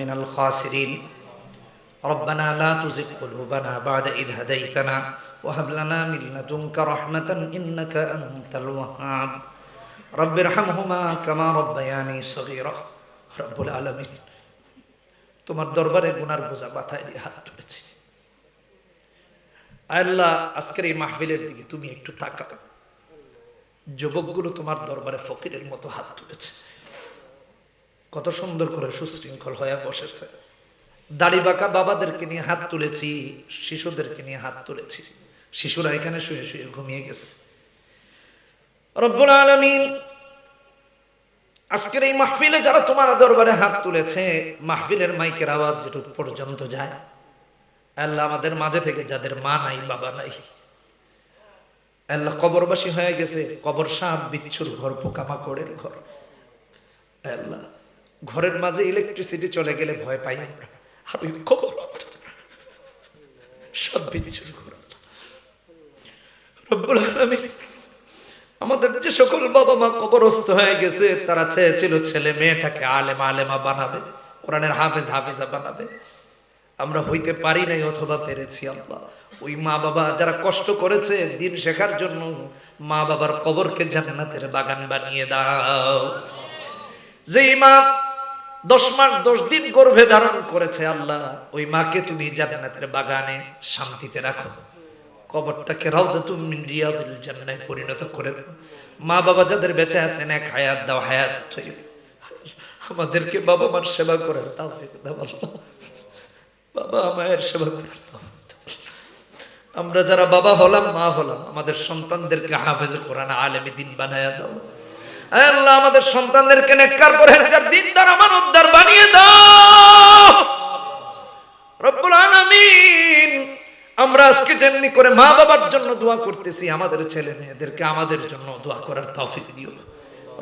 من الخاسرين ربنا لا تزغ قلوبنا بعد إذ هديتنا وهب لنا من لدنك رحمة إنك أنت الوهاب رب ارحمهما كما ربياني صغيرا رب العالمين তোমার দরবারে গুনার বোঝা মাথায় দিয়ে হাত তুলেছি আল্লাহ আজকের এই মাহফিলের দিকে তুমি একটু তাকাও যুবকগুলো তোমার দরবারে ফকিরের মতো হাত তুলেছে কত সুন্দর করে সুশৃঙ্খল হয়ে বসেছে। দাড়ি বাঁকা বাবাদেরকে নিয়ে হাত তুলেছি, শিশুদেরকে নিয়ে হাত তুলেছি। শিশুরা এখানে শুয়ে শুয়ে ঘুমিয়ে গেছে। আজকের এই মাহফিলে যারা তোমার দরবারে হাত তুলেছে, মাহফিলের মাইকের আওয়াজ যেটুকু পর্যন্ত যায়। আল্লাহ আমাদের মাঝে থেকে যাদের মা নাই, বাবা নাই, আল্লাহ কবরবাসী হয়ে গেছে কবর সাপ বিচ্ছুর ঘর, পোকামাকড়ের ঘর। আল্লাহ ঘরের মাঝে ইলেকট্রিসিটি চলে গেলে ভয় পাই আমরা। আর সব আলামিন আমাদের যে সকল বাবা মা কবরস্থ হয়ে গেছে, তারা চেয়েছিল ছেলে মেয়েটাকে আলেমা আলেমা বানাবে, কোরআনের হাফেজ হাফেজা বানাবে। আমরা হইতে পারি নাই অথবা পেরেছি আল্লাহ। ওই মা বাবা যারা কষ্ট করেছে দিন শেখার জন্য মা বাবার কবরকে জান্নাতের বাগান বানিয়ে দাও। যেই মা দশ মাস, দশ দিন গর্ভে ধারণ করেছে আল্লাহ, ওই মাকে তুমি জান্নাতের বাগানে শান্তিতে রাখো। কবরটাকে জান্নায় পরিণত করে দাও। মা বাবা যাদের বেঁচে আছেন, এক হায়াত দাও, হায়াত আমাদেরকে বাবা মার সেবা করার তাওফিক দাও বাবা মায়ের সেবা করার আমরা যারা বাবা হলাম, মা হলাম, আমাদের সন্তানদেরকে হাফেজ কোরআন আলেমী দিন বানায়া দাও। আল্লাহ, আমাদের সন্তানদেরকে নেককার করে দিনদার আমার উদ্ধার বানিয়ে দাও। রব্বুল আলামিন, আমরা আজকে যেমনি করে মা বাবার জন্য দোয়া করতেছি, আমাদের ছেলে মেয়েদেরকে আমাদের জন্য দোয়া করার তৌফিক দিও।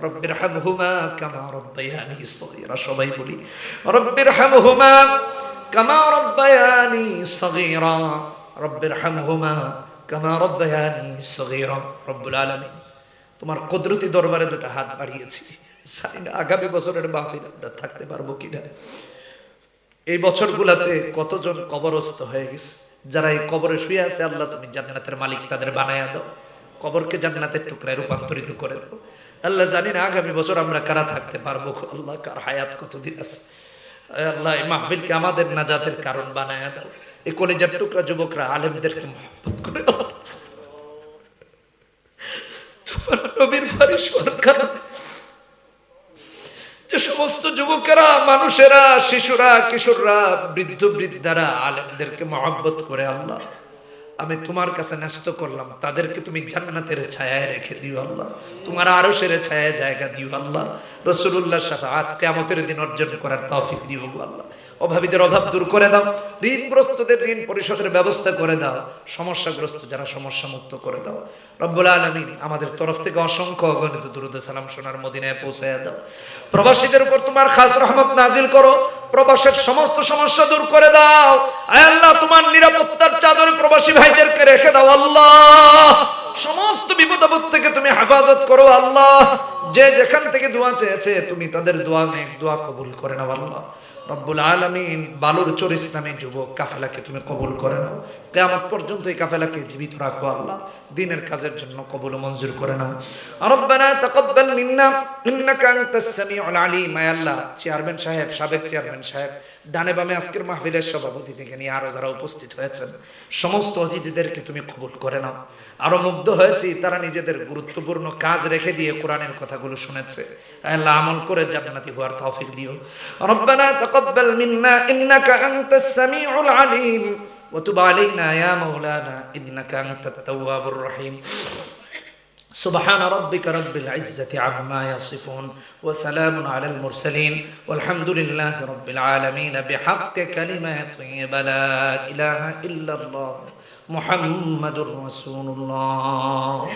রব্বির হামহুমা কামা রব্বায়ানি সগীরা, সবাই বলি রব্বির হামহুমা কামা রব্বায়ানি সগীরা রব্বির হামহুমা কামা রব্বায়ানি সগীরা, রব্বুল আলামিন। তোমার কুদরতি দরবারে দুটো হাত বাড়িয়েছি। জানি না আগামী বছরের মাহফিল আমরা থাকতে পারব কিনা? এই বছরগুলাতে কতজন কবরস্থ হয়ে গেছে? যারা এই কবরে শুয়ে আছে, আল্লাহ তুমি জান্নাতের মালিক তাদের বানায়া দাও। কবরকে জান্নাতের টুকরায় রূপান্তরিত করে দাও। আল্লাহ জানি না আগামী বছর আমরা কারা থাকতে পারব? আল্লাহ, কার হায়াত কতদিন আছে? আল্লাহ, এই মাহফিলকে আমাদের নাজাতের কারণ বানায়া দাও। এই কলেজের টুকরা যুবকরা, আলেমদেরকে মহব্বত করে তোমার নবীর কারণে যে সমস্ত যুবকেরা, মানুষেরা, শিশুরা, কিশোররা, বৃদ্ধ, বৃদ্ধারা, আলেমদেরকে মহব্বত করে আল্লাহ। আমি তোমার কাছে ন্যস্ত করলাম। তাদেরকে তুমি জান্নাতের ছায়ায় রেখে দিও আল্লাহ। তোমার আরও সেরে ছায়ায় জায়গা দিও আল্লাহ। রসুল্লাহ সাফাত কেমতের দিন অর্জন করার তৌফিক দিও আল্লাহ। অভাবীদের অভাব দূর করে দাও। ঋণগ্রস্তদের ঋণ পরিশোধের ব্যবস্থা করে দাও। সমস্যাগ্রস্ত যারা সমস্যা মুক্ত করে দাও। রব্বুল আলমিন আমাদের তরফ থেকে অসংখ্য অগণিত দুরুদ সালাম সোনার মদিনায় পৌঁছায় দাও। প্রবাসীদের উপর তোমার খাস রহমত নাজিল করো। প্রবাসের সমস্ত সমস্যা দূর করে দাও। আয় আল্লাহ, তোমার নিরাপত্তার চাদরে প্রবাসী ভাইদেরকে রেখে দাও, আল্লাহ। সমস্ত বিপদ থেকে তুমি হেফাজত করো, আল্লাহ। যে যেখান থেকে দোয়া চেয়েছে, তুমি তাদের দোয়া নেক, দোয়া কবুল করে নাও, আল্লাহ। রব্বুল আলমিন বালুর চোর ইসলামী যুবক কাফেলাকে তুমি কবুল করে নাও। কেমন পর্যন্ত এই কাফেলাকে জীবিত রাখো আল্লাহ। দিনের কাজের জন্য কবুল মঞ্জুর করে নাও। রব্বানা তাকাব্বাল মিন্না, ইন্নাকা আনতাস সামিউল আলিম। আল্লাহ, চেয়ারম্যান সাহেব, সাবেক চেয়ারম্যান সাহেব ডানে বামে আজকের মাহফিলের সভাপতি থেকে নিয়ে আরও যারা উপস্থিত হয়েছেন, সমস্ত অতিথিদেরকে তুমি কবুল করে নাও। আরও মুগ্ধ হয়েছি, তারা নিজেদের গুরুত্বপূর্ণ কাজ রেখে দিয়ে কোরআনের কথাগুলো শুনেছে। আমল করে জান্নাতি হওয়ার তৌফিক দিও। রব্বানা তাকাব্বাল মিন্না, ইন্নাকা আনতাস সামিউল আলিম, ওয়া তুব আলাইনা, ইয়া মাওলানা, ইন্নাকা আনতাত তাওয়াবুর রহিম। سبحان ربك رب العزة عما يصفون وسلام على المرسلين والحمد لله رب العالمين بحق كلمة طيبة لا إله إلا الله محمد رسول الله